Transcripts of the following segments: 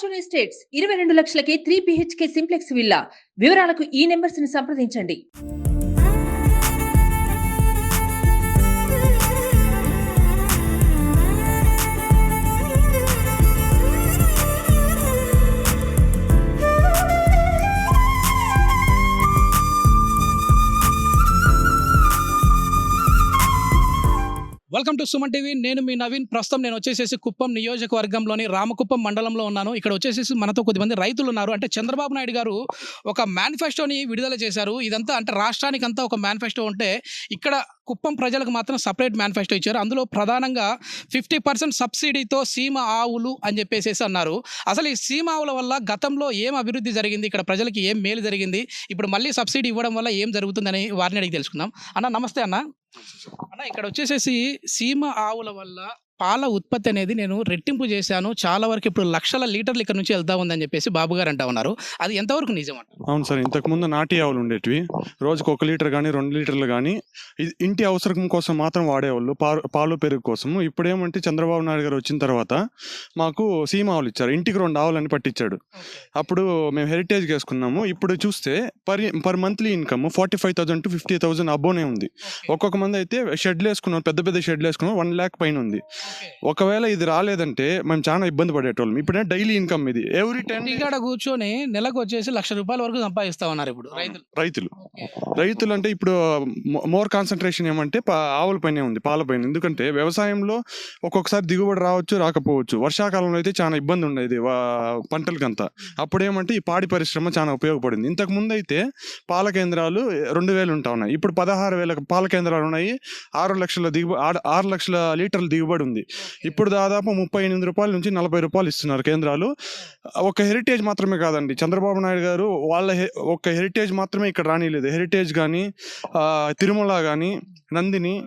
Fortune estates ఇరవై రెండు లక్షలకే త్రీ బిహెచ్కే సింప్లెక్స్ విల్లా. వివరాలకు ఈ నెంబర్స్ని సంప్రదించండి. వెల్కమ్ టు సుమన్ టీవీ నేను మీ నవీన్. ప్రస్తుతం నేను వచ్చేసేసి కుప్పం నియోజకవర్గంలోని రామకుప్పం మండలంలో ఉన్నాను. ఇక్కడ వచ్చేసేసి మనతో కొద్దిమంది రైతులు ఉన్నారు. అంటే చంద్రబాబు నాయుడు గారు ఒక మేనిఫెస్టోని విడుదల చేశారు. ఇదంతా అంటే రాష్ట్రానికంతా ఒక మేనిఫెస్టో ఉంటే ఇక్కడ కుప్పం ప్రజలకు మాత్రం సపరేట్ మేనిఫెస్టో ఇచ్చారు. అందులో ప్రధానంగా ఫిఫ్టీ పర్సెంట్ సబ్సిడీతో సీమ ఆవులు అని చెప్పేసి అన్నారు. అసలు ఈ సీమ ఆవుల వల్ల గతంలో ఏం అభివృద్ధి జరిగింది? ఇక్కడ ప్రజలకి ఏం మేలు జరిగింది? ఇప్పుడు మళ్ళీ సబ్సిడీ ఇవ్వడం వల్ల ఏం జరుగుతుందని వారిని అడిగి తెలుసుకుందాం. అన్న నమస్తే అన్న. అన్న ఇక్కడ వచ్చేసేసి సీమ ఆవుల వల్ల పాల ఉత్పత్తి అనేది నేను రెట్టింపు చేశాను. చాలా వరకు ఇప్పుడు లక్షల లీటర్లు ఇక్కడ నుంచి వెళ్తా ఉందని చెప్పేసి బాబు గారు అంటా ఉన్నారు. అది ఎంతవరకు నిజం అంట? అవును సార్ ఇంతకుముందు నాటి ఆవులు ఉండేటివి. రోజుకు ఒక లీటర్ కానీ రెండు లీటర్లు కానీ ఇంటి అవసరం కోసం మాత్రం వాడేవాళ్ళు. పాలు పాలు పెరుగు కోసం. ఇప్పుడు ఏమంటే చంద్రబాబు నాయుడు గారు వచ్చిన తర్వాత మాకు సీమ ఆవులు ఇచ్చారు. ఇంటికి రెండు ఆవులని పట్టించాడు. అప్పుడు మేము హెరిటేజ్ వేసుకున్నాము ఇప్పుడు చూస్తే per per monthly income forty five thousand to fifty thousand అబ్బోనే ఉంది ఒక్కొక్క మంది అయితే షెడ్లు వేసుకున్నాం పెద్ద పెద్ద షెడ్లు వేసుకున్నాం వన్ ల్యాక్ పైన ఉంది. ఒకవేళ ఇది రాలేదంటే మేము చాలా ఇబ్బంది పడేటోళ్ళం. ఇప్పుడే డైలీ ఇన్కమ్ ఇది. ఎవ్రీ టెన్ ఇంటికాడ కూర్చొని నెలకు వచ్చేసి లక్ష రూపాయల వరకు సంపాదిస్తా ఉన్నారు ఇప్పుడు రైతులు. రైతులు. రైతులు అంటే ఇప్పుడు మోర్ కాన్సన్ట్రేషన్ ఏమంటే ఆవుల పైనే ఉంది పాల పైన. ఎందుకంటే వ్యవసాయంలో ఒక్కొక్కసారి దిగుబడి రావచ్చు రాకపోవచ్చు. వర్షాకాలంలో అయితే చాలా ఇబ్బంది ఉండేది పంటలకంతా. అప్పుడు ఏమంటే ఈ పాడి పరిశ్రమ చాలా ఉపయోగపడింది. ఇంతకు ముందు అయితే పాల కేంద్రాలు రెండు వేలు ఉంటా ఉన్నాయి. ఇప్పుడు పదహారు వేల పాల కేంద్రాలు ఉన్నాయి. ఆరు లక్షల దిగుబడి ఆరు లక్షల లీటర్ల దిగుబడి ఉంది. ఇప్పుడు దాదాపు ముప్పై ఎనిమిది రూపాయల నుంచి నలభై రూపాయలు ఇస్తున్నారు కేంద్రాలు. ఒక హెరిటేజ్ మాత్రమే కాదండి. చంద్రబాబు నాయుడు గారు వాళ్ళ హె- ఒక హెరిటేజ్ మాత్రమే ఇక్కడ రానిలేదు హెరిటేజ్ కానీ తిరుమల కానీ నందిని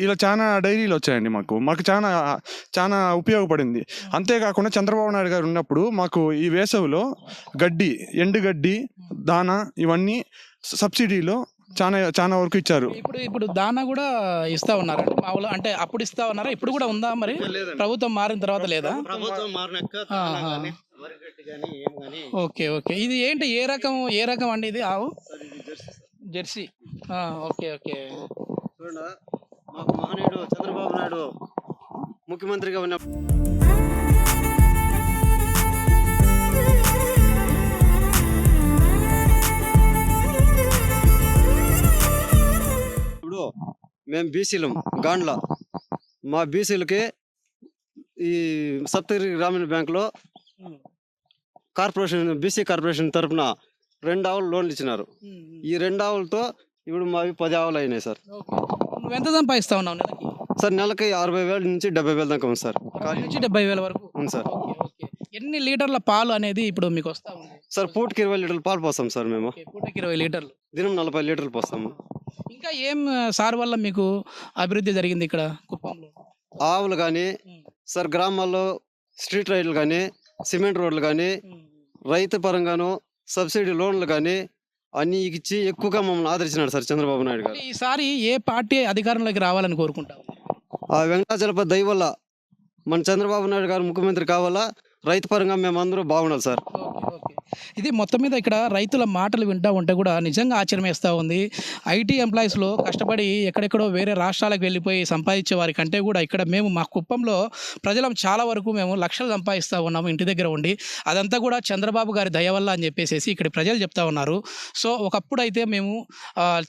ఇలా చాలా డైరీలు వచ్చాయండి మాకు. మాకు చాలా చాలా ఉపయోగపడింది. అంతేకాకుండా చంద్రబాబు నాయుడు గారు ఉన్నప్పుడు మాకు ఈ వేసవిలో గడ్డి ఎండుగడ్డి దానా ఇవన్నీ సబ్సిడీలో చాలా చాలా వరకు ఇచ్చారు. ఇప్పుడు ఇప్పుడు దానా కూడా ఇస్తా ఉన్నారు? మామూలు అంటే అప్పుడు ఇస్తా ఉన్నారా? ఇప్పుడు కూడా ఉందా మరి? ప్రభుత్వం మారిన తర్వాత లేదా? ప్రభుత్వం మారినాక ఓకే ఓకే. ఇది ఏంటి? ఏ రకం ఏ రకం అండి ఇది ఆవు? Jersey sir. జెర్సీ. ఆ, ఓకే ఓకే. చూడండి మాకు మహనీయుడు చంద్రబాబు నాయుడు ముఖ్యమంత్రిగా ఉన్న మేము బీసీలం గాండ్ల. మా బీసీలకి ఈ సప్తగిరి గ్రామీణ బ్యాంకులో కార్పొరేషన్ బీసీ కార్పొరేషన్ తరఫున రెండు ఆవులు లోన్లు ఇచ్చినారు. ఈ రెండు ఆవులతో ఇప్పుడు మావి పది ఆవులు అయినాయి సార్. నువ్వు ఎంత సంపాదిస్తా ఉన్నావు సార్ నెలకి అరవై వేల నుంచి డెబ్బై వేల దాకా ఉంది సార్. నుంచి డెబ్బై వేల వరకు? ఉంది సార్. ఎన్ని లీటర్ల పాలు అనేది ఇప్పుడు మీకు వస్తా ఉంది? సార్ పూటకి ఇరవై లీటర్లు పాలు పోస్తాం సార్ మేము. పూటకి ఇరవై లీటర్లు. దినం నలభై లీటర్లు పోస్తాము. ఇంకా ఏం సార్ వల్ల మీకు అభివృద్ధి జరిగింది ఇక్కడ కుప్పంలో? ఆవులు కానీ సార్ గ్రామాల్లో స్ట్రీట్ రైడ్లు కానీ సిమెంట్ రోడ్లు కానీ రైతు పరంగాను సబ్సిడీ లోన్లు కానీ అన్ని ఇచ్చి ఎక్కువగా మమ్మల్ని ఆదరించినాడు సార్ చంద్రబాబు నాయుడు గారు. ఈసారి ఏ పార్టీ అధికారంలోకి రావాలని కోరుకుంటావు? ఆ వెంకటాచలపతి దయ వల్ల మన చంద్రబాబు నాయుడు గారు ముఖ్యమంత్రి కావాలా? రైతు పరంగా మేమందరూ బాగుండాలి సార్. ఇది మొత్తం మీద ఇక్కడ రైతుల మాటలు వింటా ఉంటే కూడా నిజంగా ఆశ్చర్యం వేస్తూ ఉంది. ఐటీ ఎంప్లాయీస్లో కష్టపడి ఎక్కడెక్కడో వేరే రాష్ట్రాలకు వెళ్ళిపోయి సంపాదించే వారి కంటే కూడా ఇక్కడ మేము మా కుప్పంలో ప్రజలం చాలా వరకు మేము లక్షలు సంపాదిస్తూ ఉన్నాము ఇంటి దగ్గర ఉండి. అదంతా కూడా చంద్రబాబు గారి దయ వల్ల అని చెప్పేసి ఇక్కడ ప్రజలు చెప్తా ఉన్నారు. సో ఒకప్పుడు అయితే మేము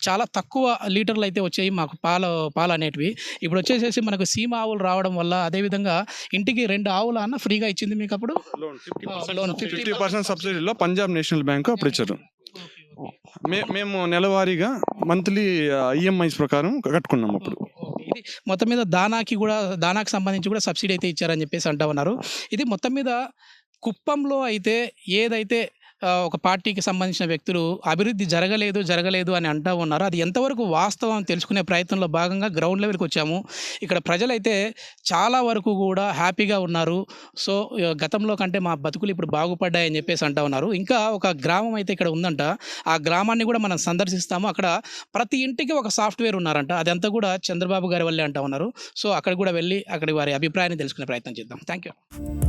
చాలా తక్కువ లీటర్లు అయితే వచ్చాయి మాకు పాల పాలు అనేటివి. ఇప్పుడు వచ్చేసేసి మనకు సీమ ఆవులు రావడం వల్ల అదేవిధంగా ఇంటికి రెండు ఆవులు అన్న ఫ్రీగా ఇచ్చింది మీకు అప్పుడు? లోన్ ఫిఫ్టీ పర్సెంట్ సబ్సిడీలో పంజాబ్ నేషనల్ బ్యాంక్ అప్పుడు ఇచ్చారు. మే మేము నెలవారీగా మంత్లీ ఈఎంఐస్ ప్రకారం కట్టుకున్నాం అప్పుడు. ఇది మొత్తం మీద దానాకి కూడా దానాకి సంబంధించి కూడా సబ్సిడీ అయితే ఇచ్చారని చెప్పేసి అంటా ఉన్నారు. ఇది మొత్తం మీద కుప్పంలో అయితే ఏదైతే ఒక పార్టీకి సంబంధించిన వ్యక్తులు అభివృద్ధి జరగలేదు జరగలేదు అని అంటూ ఉన్నారు. అది ఎంతవరకు వాస్తవం తెలుసుకునే ప్రయత్నంలో భాగంగా గ్రౌండ్ లెవెల్కి వచ్చాము. ఇక్కడ ప్రజలైతే చాలా వరకు కూడా హ్యాపీగా ఉన్నారు. సో గతంలో కంటే మా బతుకులు ఇప్పుడు బాగుపడ్డాయని చెప్పేసి అంటూ ఉన్నారు. ఇంకా ఒక గ్రామం అయితే ఇక్కడ ఉందంట. ఆ గ్రామాన్ని కూడా మనం సందర్శిస్తాము. అక్కడ ప్రతి ఇంటికి ఒక సాఫ్ట్వేర్ ఉన్నారంట. అదంతా కూడా చంద్రబాబు గారి వల్లే అంటూ ఉన్నారు. సో అక్కడ కూడా వెళ్ళి అక్కడి వారి అభిప్రాయాన్ని తెలుసుకునే ప్రయత్నం చేద్దాం. Thank you